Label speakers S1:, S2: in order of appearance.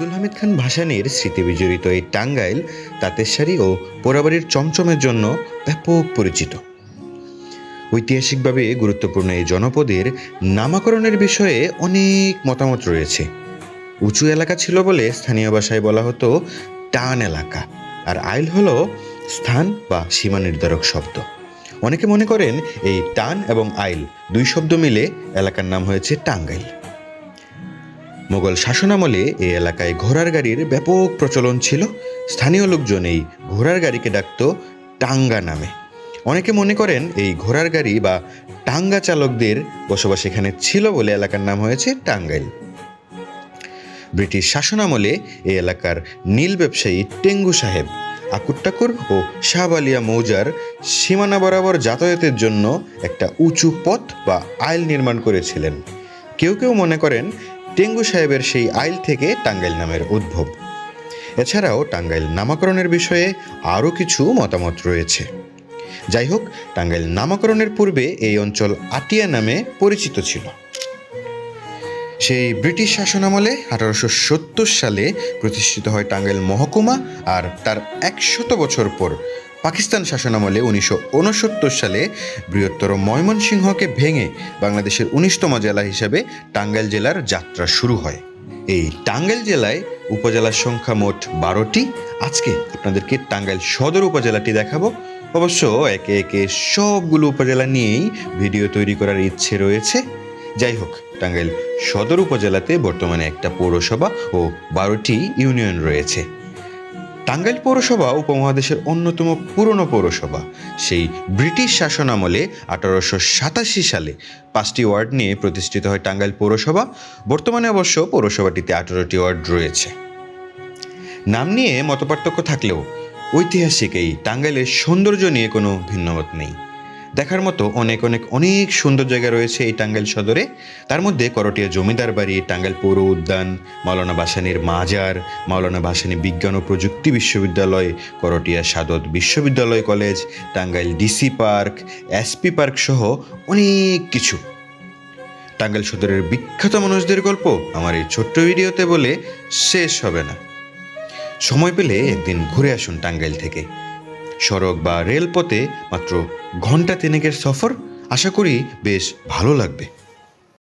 S1: আব্দুল হামিদ খান ভাসানির বিজড়িত এই টাঙ্গাইল তাঁতের শাড়ি ও পোড়াবাড়ির চমচমের জন্য ব্যাপক পরিচিত ঐতিহাসিকভাবে গুরুত্বপূর্ণ এই জনপদের নামাকরণের বিষয়ে অনেক মতামত রয়েছে উঁচু এলাকা ছিল বলে স্থানীয় ভাষায় বলা হতো টান এলাকা আর আইল হলো স্থান বা সীমা নির্ধারক শব্দ অনেকে মনে করেন এই টান এবং আইল দুই শব্দ মিলে এলাকার নাম হয়েছে টাঙ্গাইল মোগল শাসনামলে এ এলাকায় ঘোড়ার গাড়ির ব্যাপক প্রচলন ছিল স্থানীয় লোকজন এই ঘোড়ার গাড়িকে ডাকত টাঙ্গা নামে অনেকে মনে করেন এই ঘোড়ার গাড়ি বা টাঙ্গা চালকদের বসবাস এখানে ছিল বলে এলাকার নাম হয়েছে টাঙ্গাইল ব্রিটিশ শাসনামলে এই এলাকার নীল ব্যবসায়ী টেঙ্গু সাহেব আকুট্টাকুর ও শাহবালিয়া মৌজার সীমানা বরাবর যাতায়াতের জন্য একটা উঁচু পথ বা আইল নির্মাণ করেছিলেন কেউ কেউ মনে করেন টেঙ্গু সাহেবের সেই আইল থেকে টাঙ্গাইল নামের উদ্ভব এছাড়াও টাঙ্গাইল নামাকরণের বিষয়ে আরও কিছু মতামত রয়েছে যাই হোক টাঙ্গাইল নামাকরণের পূর্বে এই অঞ্চল আটিয়া নামে পরিচিত ছিল সেই ব্রিটিশ শাসনামলে আঠারোশো সত্তর সালে প্রতিষ্ঠিত হয় টাঙ্গাইল মহকুমা আর তার একশত বছর পর পাকিস্তান শাসনামলে উনিশশো সালে বৃহত্তর ময়মনসিংহকে ভেঙে বাংলাদেশের উনিশতম জেলা হিসাবে টাঙ্গাইল জেলার যাত্রা শুরু হয় এই টাঙ্গাইল জেলায় উপজেলার সংখ্যা মোট বারোটি আজকে আপনাদেরকে টাঙ্গাইল সদর উপজেলাটি দেখাবো অবশ্য একে একে সবগুলো উপজেলা নিয়েই ভিডিও তৈরি করার ইচ্ছে রয়েছে যাই হোক টাঙ্গাইল সদর উপজেলাতে বর্তমানে একটা পৌরসভা ও বারোটি ইউনিয়ন রয়েছে টাঙ্গাইল পৌরসভা উপমহাদেশের অন্যতম পুরনো পৌরসভা সেই ব্রিটিশ শাসন আমলে আঠারোশো সাতাশি সালে পাঁচটি ওয়ার্ড নিয়ে প্রতিষ্ঠিত হয় টাঙ্গাইল পৌরসভা বর্তমানে অবশ্য পৌরসভাটিতে আঠারোটি ওয়ার্ড রয়েছে নাম নিয়ে মতপার্থক্য থাকলেও ঐতিহাসিক এই টাঙ্গাইলের সৌন্দর্য নিয়ে কোনো ভিন্নমত নেই দেখার মতো অনেক অনেক অনেক সুন্দর জায়গা রয়েছে এই টাঙ্গাইল সদরে তার মধ্যে করটিয়া জমিদার বাড়ি টাঙ্গাইল পৌর উদ্যান মাওলানা ভাসানির মাজার মাওলানা বাসানী বিজ্ঞান ও প্রযুক্তি বিশ্ববিদ্যালয় করটিয়া সাদত বিশ্ববিদ্যালয় college Tangail DC park SP park সহ অনেক কিছু টাঙ্গাইল সদরের বিখ্যাত মানুষদের গল্প আমার এই ছোট্ট ভিডিওতে বলে শেষ হবে না সময় পেলে একদিন ঘুরে আসুন টাঙ্গাইল থেকে সড়ক বা রেলপথে মাত্র ঘন্টা তিনেকের সফর আশা করি বেশ ভালো লাগবে